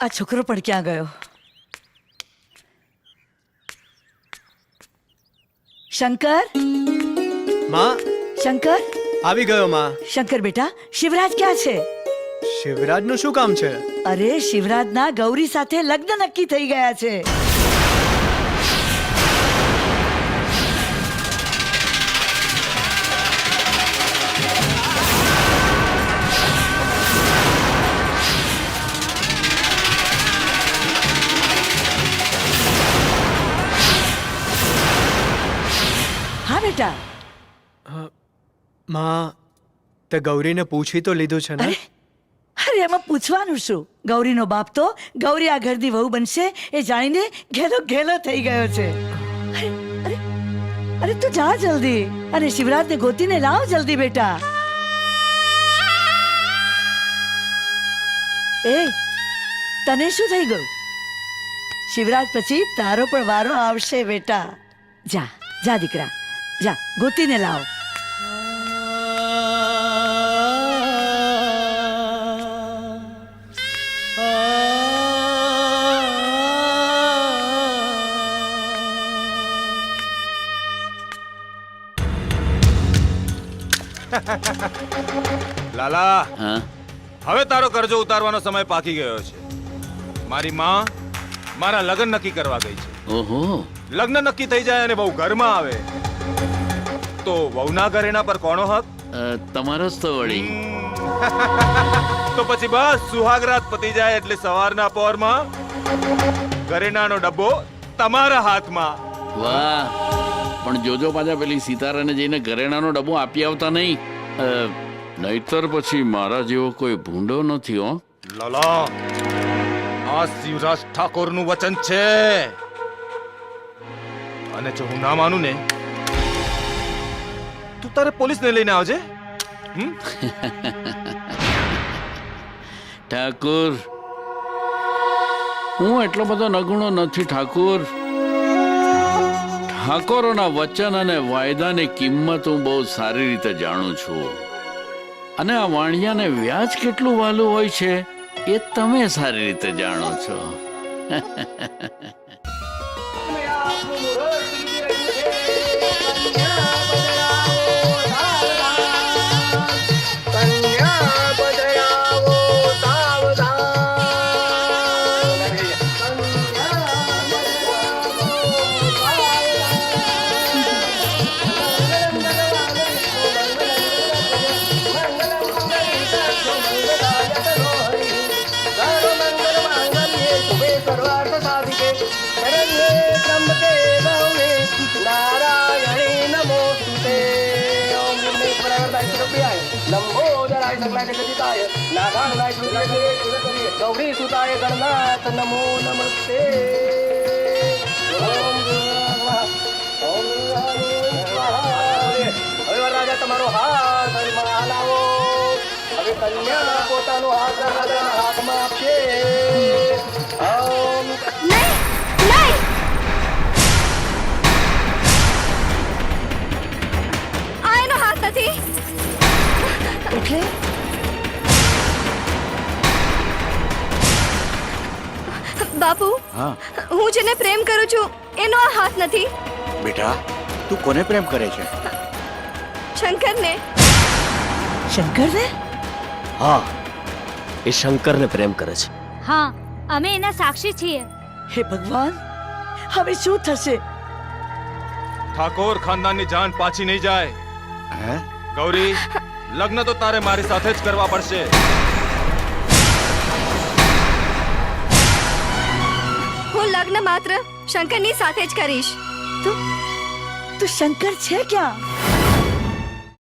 આ છોકરો પણ ક્યાં ગયો? શંકર? માં? શંકર? આવી ગયો માં. શંકર બેટા શિવરાજ ક્યાં છે? શિવરાજનું શું કામ છે? અરે શિવરાજના ગૌરી સાથે લગ્ન નક્કી થઈ ગયા છે. બેટા. માં તે ગૌરીને પૂછી તો લીધું છે ને? અરે એમાં પૂછવાનું શું? ગૌરીનો બાપ તો ગૌરી આ ઘરની વહુ બનશે એ જાણીને ઘેલો ઘેલો થઈ ગયો છે. અરે અરે અરે તું જા જલ્દી. અને શિવરાજને ગોતીને લાવ જલ્દી બેટા. એ તને શું થઈ ગયું? શિવરાજ પછી તારો પણ વારો આવશે બેટા. જા જા દીકરા. જા ગોતીને લાવ. લાલા હા? હવે તારો કરજો ઉતારવાનો સમય પાકી ગયો છે. મારી માં મારા લગ્ન નક્કી કરવા ગઈ છે. ઓહો. લગ્ન નક્કી થઈ જાય અને બહુ ઘરમાં આવે. તો વહુના ઘરેણા પર કોનો હક તમારો જ તો વળી. તો પછી બસ સુહાગરાત પતી જાય એટલે સવારના પોરમાં ઘરેણાનો ડબ્બો તમારા હાથમાં. વાહ. પણ જોજો પાછા પેલી સિતારાને જઈને ઘરેણાનો ડબ્બો આપી આવતા નહીં. નહીતર પછી મારા જેવો કોઈ ભૂંડો નથી હો. લાલા. આ શિવરાજ ઠાકોરનું વચન છે. અને જો હું ના માનું ને તું તારે પોલીસને લઈને આવજે. ઠાકુર. હું એટલો બધો નગુણો નથી, ઠાકુર. ઠાકોરોના વચન અને વાયદાની કિંમત હું બહુ સારી રીતે જાણું છું. અને આ વાણિયાને વ્યાજ કેટલું વાલું હોય છે, એ તમે સારી રીતે જાણો છો. સર્વપ્રિયાય લંબોદરાય સકલાય જગદિતાય નાગાય સૂર્ય ગૌરી સુતાય ગણનાથ નમો નમસ્તે ઓમ નમઃ ઓમ હવે વરરાજા તમારો હાથ હરિમાં હલાવો હવે કન્યા પોતાનો હાથ રાજાના હાથમાં આપશે ઓમ નહીં નહીં બાપુ. હા. હું જેને પ્રેમ કરું છું એનો આ હાથ નથી. બેટા તું કોને પ્રેમ કરે છે? શંકરને. શંકરને? હા. એ શંકરને પ્રેમ કરે છે. હા અમે એના સાક્ષી છીએ. હે ભગવાન હવે શું થશે? ઠાકોર ખાનદાનની જાન પાછી નહીં જાય. હે? ગૌરી લગ્ન તો તારે મારી સાથે જ કરવા પડશે. લગ્ન માત્ર શંકરની સાથે જ કરીશ. તું તું શંકર છે ક્યાં?